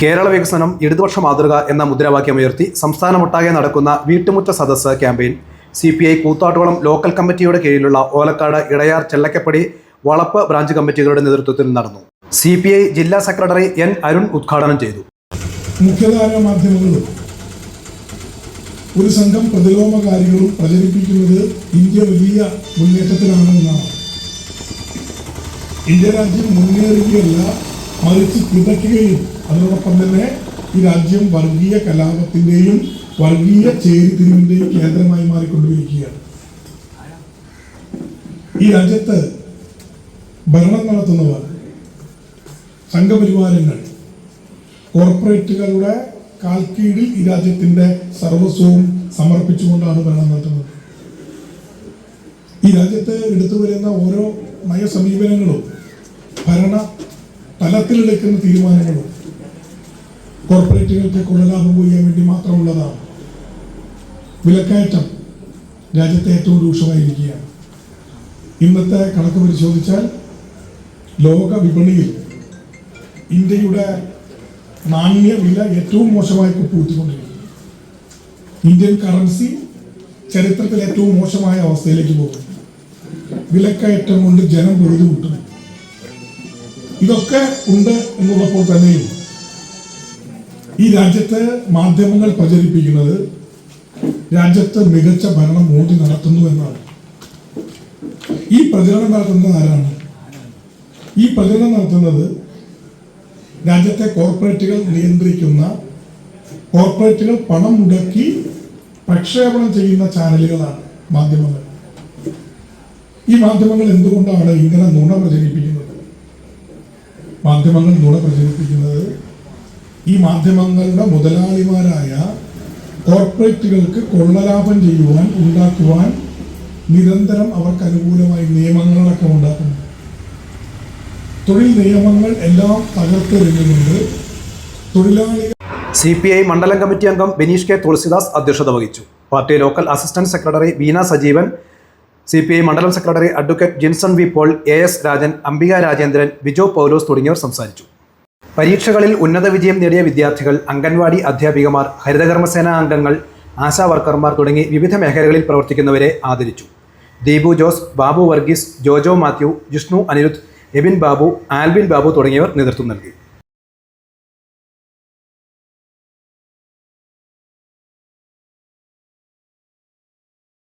കേരള വികസനം ഇടതുപക്ഷ മാതൃക എന്ന മുദ്രാവാക്യം ഉയർത്തി സംസ്ഥാനമൊട്ടാകെ നടക്കുന്ന വീട്ടുമുറ്റ സദസ്സ് campaign. C P I Koothattukulam local കമ്മിറ്റിയുടെ കീഴിലുള്ള ഓലക്കാട് ഇടയാർ ചെല്ലക്കപ്പടി വളപ്പ് ബ്രാഞ്ച് കമ്മിറ്റികളുടെ നേതൃത്വത്തിൽ നടന്നു. സി പി ഐ ജില്ലാ സെക്രട്ടറി എൻ അരുൺ ഉദ്ഘാടനം ചെയ്തു. ഒരു സംഘം പ്രതിലോമകാരികളും പ്രചരിപ്പിക്കുന്നത് ഇന്ത്യ വലിയ മുന്നേറ്റത്തിലാണെന്നാണ്. ഇന്ത്യ രാജ്യം മുന്നേറുകയല്ല മറിച്ച് കിതയ്ക്കുകയും അതിനോടൊപ്പം തന്നെ ഈ രാജ്യം വർഗീയ കലാപത്തിന്റെയും വർഗീയ ചേരിതിരിവിന്റെയും കേന്ദ്രമായി മാറിക്കൊണ്ടിരിക്കുകയാണ്. ഈ രാജ്യത്ത് ഭരണം നടത്തുന്നവർ സംഘപരിവാരങ്ങൾ കോർപ്പറേറ്റുകളുടെ കാൽക്കീഴിൽ ഈ രാജ്യത്തിന്റെ സർവസ്വവും സമർപ്പിച്ചുകൊണ്ടാണ് ഭരണം നടത്തുന്നത്. ഈ രാജ്യത്ത് എടുത്തു വരുന്ന ഓരോ നയസമീപനങ്ങളും ഭരണ തലത്തിലെടുക്കുന്ന തീരുമാനങ്ങളും കോർപ്പറേറ്റുകൾക്ക് കൊള്ളലാഭം കൊയ്യാൻ വേണ്ടി മാത്രമുള്ളതാണ്. വിലക്കയറ്റം രാജ്യത്തെ ഏറ്റവും രൂക്ഷമായിരിക്കുകയാണ്. ഇന്നത്തെ കണക്ക് പരിശോധിച്ചാൽ ലോക വിപണിയിൽ ഇന്ത്യയുടെ നാണ്യ വില ഏറ്റവും മോശമായി കുപ്പൂത്തിക്കൊണ്ടിരിക്കുന്നു ഇന്ത്യൻ കറൻസി ചരിത്രത്തിൽ ഏറ്റവും മോശമായ അവസ്ഥയിലേക്ക് പോകുന്നു. വിലക്കയറ്റം കൊണ്ട് ജനം പൊഴുതു കൂട്ടുന്നു ഇതൊക്കെ ഉണ്ട് എന്നുള്ളപ്പോൾ തന്നെയും ഈ രാജ്യത്തെ മാധ്യമങ്ങൾ പ്രചരിപ്പിക്കുന്നത് രാജ്യത്ത് മികച്ച ഭരണം മോദി നടത്തുന്നു എന്നാണ്. ഈ പ്രചരണം നടത്തുന്നത് ആരാണ്? ഈ പ്രചരണം നടത്തുന്നത് രാജ്യത്തെ കോർപ്പറേറ്റുകൾ നിയന്ത്രിക്കുന്ന കോർപ്പറേറ്റുകൾ പണം മുടക്കി പ്രക്ഷേപണം ചെയ്യുന്ന ചാനലുകളാണ് മാധ്യമങ്ങൾ. ഈ മാധ്യമങ്ങൾ എന്തുകൊണ്ടാണ് ഇങ്ങനെ നുണ പ്രചരിപ്പിക്കുന്നത്? മാധ്യമങ്ങൾ നുണ പ്രചരിപ്പിക്കുന്നത് ഈ മാധ്യമങ്ങളുടെ മുതലാളിമാരായ കോർപ്പറേറ്റുകൾക്ക് കൊള്ളലാഭം ചെയ്യുവാൻ ഉണ്ടാക്കുവാൻ നിരന്തരം അവർക്ക് അനുകൂലമായി നിയമങ്ങളടക്കം ഉണ്ടാക്കുന്നു. തൊഴിൽ നിയമങ്ങൾ എല്ലാം തകർത്തെറിഞ്ഞുകൊണ്ട് തൊഴിലാളികൾ സി പി ഐ മണ്ഡലം കമ്മിറ്റി അംഗം ബെനീഷ് കെ തുളസിദാസ് അധ്യക്ഷത വഹിച്ചു. Party local assistant secretary Veena Sajeevan C P I മണ്ഡലം secretary advocate Jinson V Paul A S Rajan Ambika Rajendran Bijo Paulose തുടങ്ങിയവർ സംസാരിച്ചു. പരീക്ഷകളിൽ ഉന്നത വിജയം നേടിയ വിദ്യാർത്ഥികൾ അംഗൻവാടി അധ്യാപികമാർ ഹരിതകർമ്മസേന അംഗങ്ങൾ ആശാ വർക്കർമാർ തുടങ്ങി വിവിധ മേഖലകളിൽ പ്രവർത്തിക്കുന്നവരെ ആദരിച്ചു. ദീപു ജോസ് ബാബു വർഗീസ് ജോജോ മാത്യു ജിഷ്ണു അനിരുദ്ധ് എബിൻ ബാബു ആൽബിൻ ബാബു തുടങ്ങിയവർ നേതൃത്വം നൽകി.